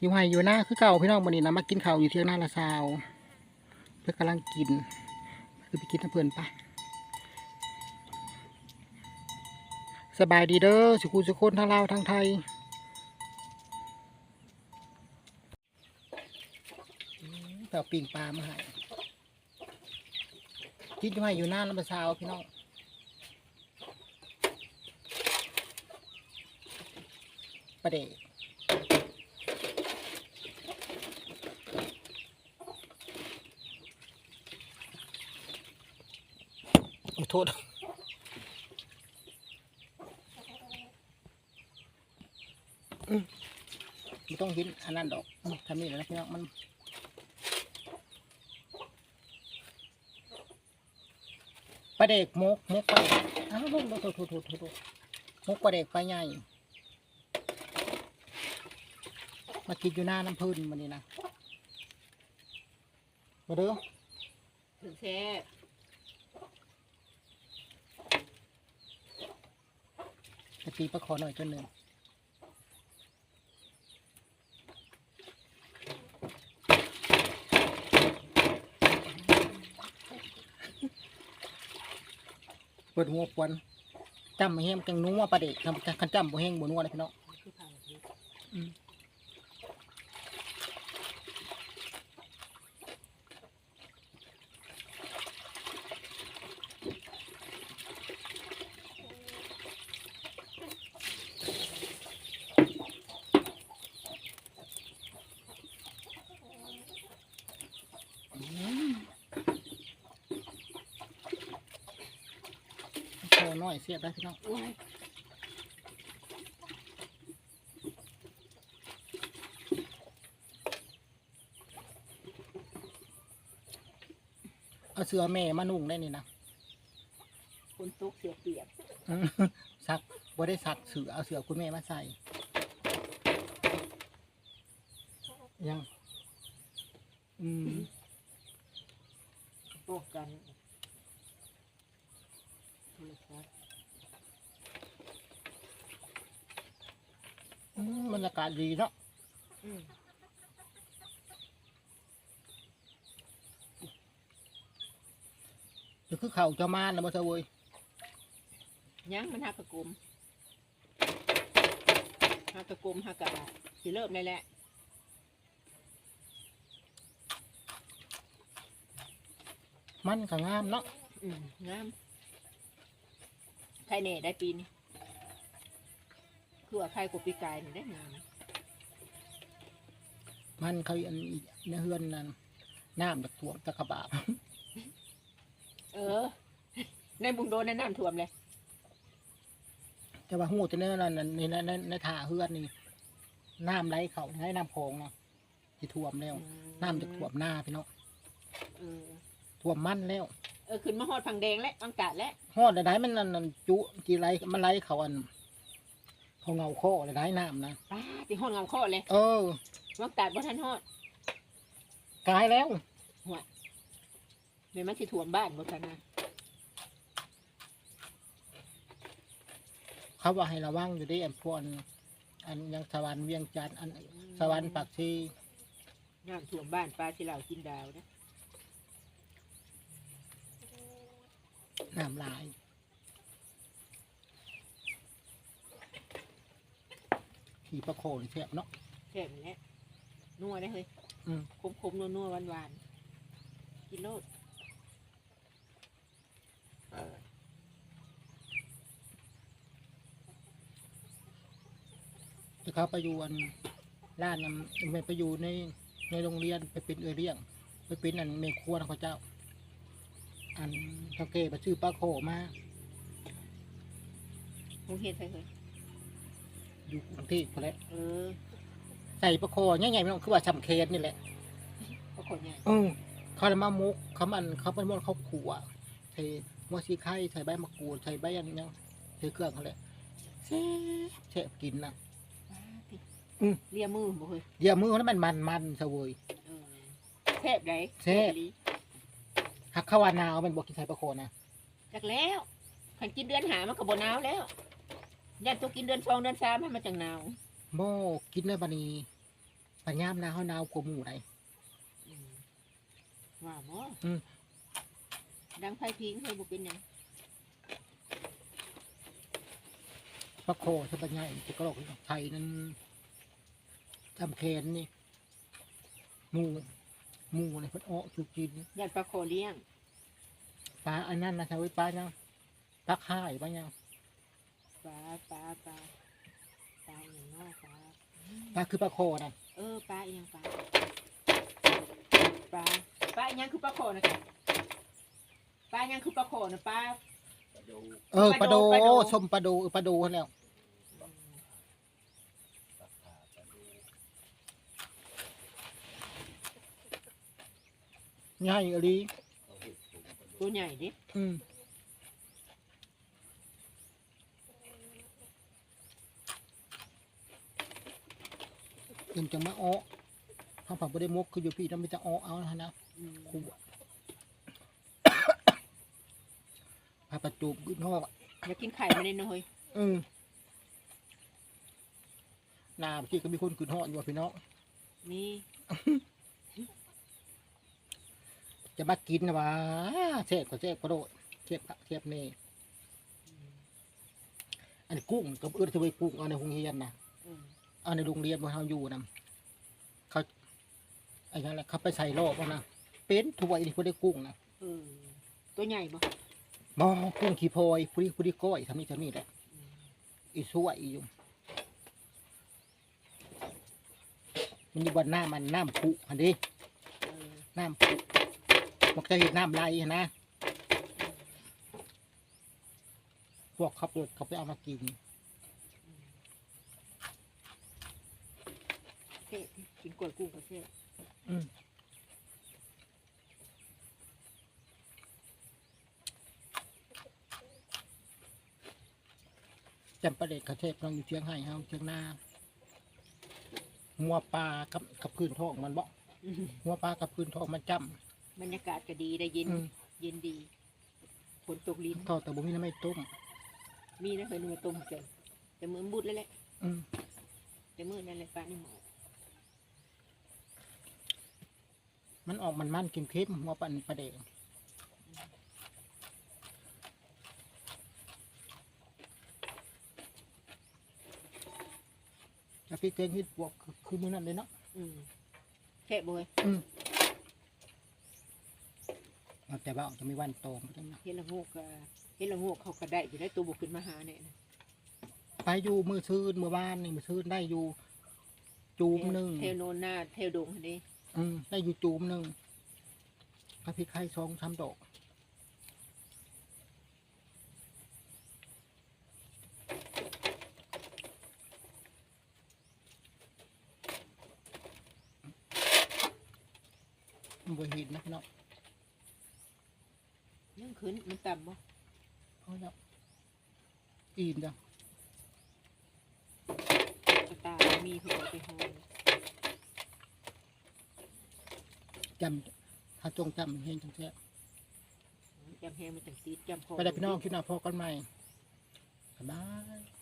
อยู่ไห้อยู่หน้าคือเก่าพี่น้องวันนี้นะมากินข้าวอยู่เที่ยงหน้าละซาวเพื่อกำลังกิน คือไปกินน้ำเพลินปะสบายดีเด้อสุขุสุคนทั้งลาวทั้งไทยอืมแปเอาปิ่งปลามาให้กินอยู่ไห้อยู่หน้าละซาวพี่น้องประเดะข โทษอืมไม่ต้องหินอันนั้นดอกอืมทำนี่แหละนะพี่น้องมันปลาเด็กมกมกปลาเด็กอ้าวลงลงโทษโทษโทษโทษโทษมกปลาเด็กปลาใหญ่มากินอยู่หน้าน้ำพื้นมันนี่นะมาเด้อถึงแซ่ จะตีประคอหน่อยจนหนึ่งเปิดหัวปวนจำมาแห้งกังนัวประเด็กคันจำบ่แห้งบ่นัวเลยพี่น้อง คื อผ่านแบบนี้อืมโชว์หน่อยเสียบได้พี่น้องโอ้ยเอาเสื้อแม่มานุ่งได้นี่นะคนตกเสียเปรียบอืมซักบ่ได้ซักเสือเอาเสือคุณแม่มาใส่ ยัง อืมป้องกันโทรศัพท์ อืมบรรยากาศดีเนาะอืมเดี๋ยวคือเขาเจะมาแล้วบ่เซะเว้ยยังมันหักกระกลมหักกระกลมหักกระดาษสิเริ่มได้แหละมันก็งามเนาะอืมงามใครเน่ได้ปีนี้ คือว่าใครกว่าปีกายนี่ได้งามมันเขาอันในเฮือนนั่นน้ำจากท่วมตะกะบาบเออ ในบุงโดนในน้ำท่วมเลย แต่ว่าหูจะเนื้อนั่นน่ะในในในในท่าเฮือนนี่น้ำไหลเขาให้น้ำโขงเนาะที่ท่วมแล้ว น้ำจะท่วมหน้าพี่เนาะเออ ท่วมมันแล้วเออขึ้นมาหอดพังแดงและอังกาศและฮอดได้มันนั่นนั่นจุที่ไหลมันไหลเขาอัน เขาเงาข้อได้น้ำนะป้าติหอดเงาข้อเลยเออวังกาดบ่ทันหอดกายแล้วเดี๋ยวมันสิท่วมบ้านบ่ทันนะเขาว่าให้ระวังอยู่เด้อันพวกอันอันยังสวรรค์เวียงจันทน์อันสวรรค์ปากชีน้ำท่วมบ้านปลาที่เรากินดาวนะน้ำลาย ขี่ประโคนเทียบเนาะ แซ่บนี่แหละนัวได้เฮ้ยอืมคมคมนัวนัวหวานหวานๆกินโลดที่เขาไปอยู่อันร้านนั้นไม่ไปอยู่ในในโรงเรียนไปเป็นเอเรียง ไปเป็นอันเมครัวนะเขาเจ้า อันเท่าเกไปซื้อปลาโคมาคงเฮ็ดใส่เฮ้ย อยู่กรุงเทพพอแล้วเออใส่ปลาโคง่ายๆไม่ต้องคือว่าสำเคนนี่แหละพวกคนใหญ่เออเขาจะมามุกเขามันเขาเป็นมดเขาขัวใส่หัวซีไข่ใส่ใบมะกรูดใส่ใบอันนี้เนาะใส่เครื่องเขาเลยแซ่บแซ่บกินนะป้าติอืม เลียมือบ่เฮ้ยเดี๋ยวมือนั้นมันมันมันเสวย เออแซ่บไดแซ่บ อีหลีหักข้าวาหนาวมันบอกกินใส่ปลาโคนะจักแล้วคันกินเดือนหามันก็บ่หนาวแล้ว ยันตัวกินเดือนสองเดือนสามให้มันจังหนาวโม่กินได้บันีปัญญามนาเขาหนาวกว่าหมู่ไหนอืมว่าบ่อืมดังไฟพิงเคยบ่เป็นหยังพระโคสปัญญาจะกรอกไทยนั้นจำแคนนี่หมูหมูอะไรเพิ่นอ้อสุกินญาติปลาโคเลี้ยงปลาอันนั้นนะทำไว้ปลายังปลาข่ายปลายัง ปลาปลาปลาปลาอย่างน้อยปลาปลาคือปลาโคนะเออปลาอีหยังปลาปลาปลาอีหยังคือปลาโคนะปลาอีหยังคือปลาโคนะปลา เออปลาโดปลาโด ชมปลาโดเออปลาโดเขาแล้วง่ายอะไรตัวใหญ่ดิอืม เอ็มจะมาอ้อถ้าผักไม่ได้มกคืออยู่พี่ต้องไปจะอ้อเอานะนะอืมครูอะพาประจูบขึ้นห้องอยากกินไข่มาเลยนะเฮ้ยอืมหนาพี่ก็มีคนขึ้นห้องอยู่ว่ะพี่น้องนี่จะมากินนะวะเทพก็เทพกระโดดเทพเทพนี่อันนี้กุ้งกับเอื้อจะไปกุ้งเอาในโรงเรียนนะ เออเอาในโรงเรียนบนเขาอยู่นะเขาไอ้นั่นแหละเขาไปใส่รอบเอานะเป็นถ้วยนี่พอได้กุ้งนะเออตัวใหญ่บ่มอกุ้งขี้พลอยพุดิพุดิก้อยทำนี่ทำนี่แหละอืมอีสวยอีอยู่มันอยู่บนหน้ามันน้ำผุอันนี้เออน้ำผุมันจะเห็นน้ำไหลหั้นนะพวกขับรถเขาไปเอามากิน เท่ กินกล้วยกุ้งก็เท่อืมจำประเด็กกระเทศน้องอยู่เชียงไห้เฮาเชียงนาหัวปลากับกับพื้นท้องมันบ่อืมหัวปลากับพื้นท้องมันจบรรยากาศก็ดีได้เย็นำอืมเย็นดีฝนตกลิ้นทอดแต่บุมีน้ำไม่ต้มมีนะเคยนึกว่าต้มเกินแต่มือมันบุดแล้วแหละอืมแต่มือนั่นแหละปลานี่หมอ มันออกมันมันเค็มๆหัวปันประเด็กแล้วพี่เก่งฮิตบวกคือคือมือนั่นเลยเนาะอืมแค่บ่เว้ยเอาแต่ว่าจะไม่วันโตมันจังนะเห็นละโงกก็เห็นละโงกเขาก็ได้อยู่ได้ตัวบุกขึ้นมาหาเนี่ยนะไปอยู่มือซื้นมือบ้านนี่มือซื้นได้อยู่ จูมหนึ่งเทวโนนหน้าเทวดงอันนี้ อืมได้อยู่จูมหนึ่งพระพิไข่สองสามดอกมันบ่เห็นนะพี่น้องยังขึ้นมันต่ำบ่เอาแล้วอีนจ้ะกระตา มีเผื่อไปหอม จำถ้าจงจำมันเห็นจังแท้จำแหงมันจังซีดจำคอ ไปได้พี่น้องคิดหน้าพอกันใหม่สบาย